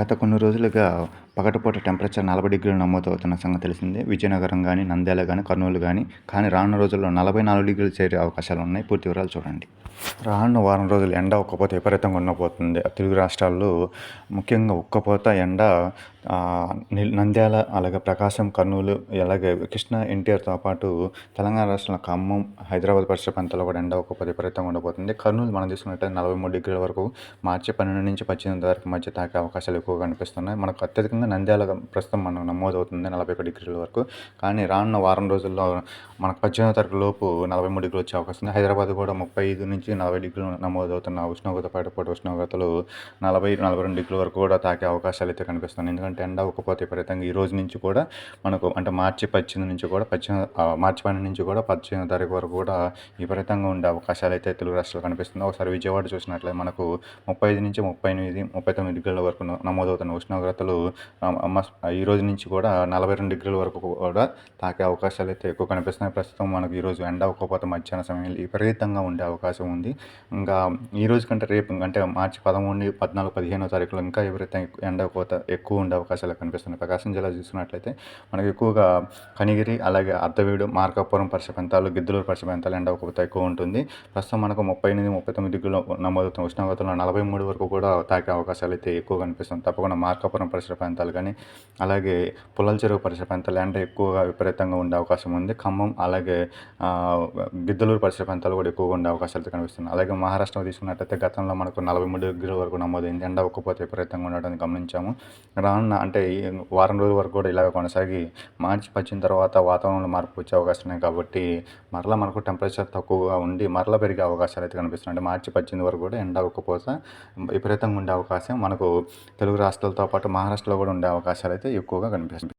గత కొన్ని రోజులుగా పగటిపూట టెంపరేచర్ నలభై డిగ్రీలు నమోదవుతున్న సంగతి తెలిసిందే. విజయనగరం కానీ నంద్యాల కానీ కర్నూలు కానీ కానీ రానున్న రోజుల్లో నలభై నాలుగు డిగ్రీలు చేరే అవకాశాలు ఉన్నాయి. పూర్తి వివరాలు చూడండి. రానున్న వారం రోజులు ఎండ ఒక్కపోత విపరీతంగా ఉండబోతుంది. తెలుగు రాష్ట్రాల్లో ముఖ్యంగా ఒక్కపోత ఎండ నంద్యాల అలాగే ప్రకాశం కర్నూలు అలాగే కృష్ణా ఎన్టీఆర్తో పాటు తెలంగాణ రాష్ట్రంలో ఖమ్మం హైదరాబాద్ పరిసర ప్రాంతాల్లో కూడా ఎండ ఒక్కపోత విపరీతంగా ఉండబోతుంది. కర్నూలు మనం తీసుకున్నట్లయితే నలభై మూడు డిగ్రీల వరకు మార్చి పన్నెండు నుంచి పద్దెనిమిది వరకు మధ్య తాకే అవకాశాలు ఎక్కువగా కనిపిస్తున్నాయి. మనకు అత్యధికంగా నంద్యాల ప్రస్తుతం మనం నమోదవుతుంది నలభై ఒక డిగ్రీల వరకు. కానీ రానున్న వారం రోజుల్లో మనకు పద్దెనిమిది తారీఖు లోపు నలభై మూడు డిగ్రీలు వచ్చే అవకాశం ఉంది. హైదరాబాద్ కూడా ముప్పై ఐదు నుంచి నలభై డిగ్రీలు నమోదవుతున్న ఉష్ణోగ్రత పైటపాటు ఉష్ణోగ్రతలు నలభై నలభై రెండు డిగ్రీల వరకు కూడా తాకే అవకాశాలు అయితే కనిపిస్తున్నాయి. ఎందుకంటే ఎండ ఒకపోతే విపరీతంగా ఈ రోజు నుంచి కూడా మనకు అంటే మార్చి పద్దెనిమిది నుంచి కూడా పద్దెనిమిది మార్చి పన్నెండు నుంచి కూడా పద్దెనిమిది తారీఖు వరకు కూడా విపరీతంగా ఉండే అవకాశాలు అయితే తెలుగు రాష్ట్రాలు కనిపిస్తుంది ఒకసారి విజయవాడ చూసినట్లయితే మనకు ముప్పై ఐదు నుంచి ముప్పై ఎనిమిది ముప్పై తొమ్మిది డిగ్రీల వరకు నమోదవుతున్న ఉష్ణోగ్రతలు ఈరోజు ఈ రోజు నుంచి కూడా నలభై రెండు డిగ్రీల వరకు కూడా తాకే అవకాశాలు అయితే ఎక్కువ కనిపిస్తున్నాయి. ప్రస్తుతం మనకు ఈరోజు ఎండ ఒక్కపోతే మధ్యాహ్న సమయంలో విపరీతంగా ఉండే అవకాశం ఉంది. ఇంకా ఈ రోజు కంటే రేపు అంటే మార్చి పదమూడు పద్నాలుగు పదిహేనో తారీఖులో ఇంకా విపరీతంగా ఎండ కోత ఎక్కువ ఉండే అవకాశాలు కనిపిస్తున్నాయి. ప్రకాశం జిల్లా చూసుకున్నట్లయితే మనకు ఎక్కువగా కనిగిరి అలాగే అర్ధవీడు మార్కాపురం పరిసర ప్రాంతాలు గిద్దలూరు పరిసర ప్రాంతాలు ఎండ ఉక్కపోత ఎక్కువ ఉంటుంది. ప్రస్తుతం మనకు ముప్పై ఎనిమిది ముప్పై తొమ్మిది డిగ్రీలు నమోదవుతున్న ఉష్ణోగ్రతలో నలభై మూడు వరకు కూడా తాకే అవకాశాలు అయితే ఎక్కువ కనిపిస్తుంది తప్పకుండా మార్కాపురం పరిసర ప్రాంతాలు కానీ అలాగే పొలాల చెరువు పరిసర ప్రాంతాలు ఎండ ఎక్కువగా విపరీతంగా ఉండే అవకాశం ఉంది. ఖమ్మం అలాగే గిద్దలూరు పరిసర ప్రాంతాలు కూడా ఎక్కువగా ఉండే అవకాశాలు అయితే కనిపిస్తున్నాయి. అలాగే మహారాష్ట్ర తీసుకున్నట్టయితే గతంలో మనకు నలభై మూడు డిగ్రీల వరకు నమోదైంది. ఎండ ఒక్కపోతే విపరీతంగా ఉండడం గమనించాము. రానున్న అంటే వారం రోజుల వరకు కూడా ఇలాగ కొనసాగి మార్చి పచ్చిన తర్వాత వాతావరణంలో మార్పు వచ్చే అవకాశం ఉన్నాయి కాబట్టి మరలా మనకు టెంపరేచర్ తక్కువగా ఉండి మరలా పెరిగే అవకాశాలు అయితే కనిపిస్తున్నాయి. మార్చి పద్దెనిమిది వరకు కూడా ఎండ ఒక్కపోత విపరీతంగా ఉండే అవకాశం. మనకు తెలుగు రాష్ట్రాలతో పాటు మహారాష్ట్రలో కూడా ఉండే అవకాశాలు అయితే ఎక్కువగా కనిపిస్తుంది.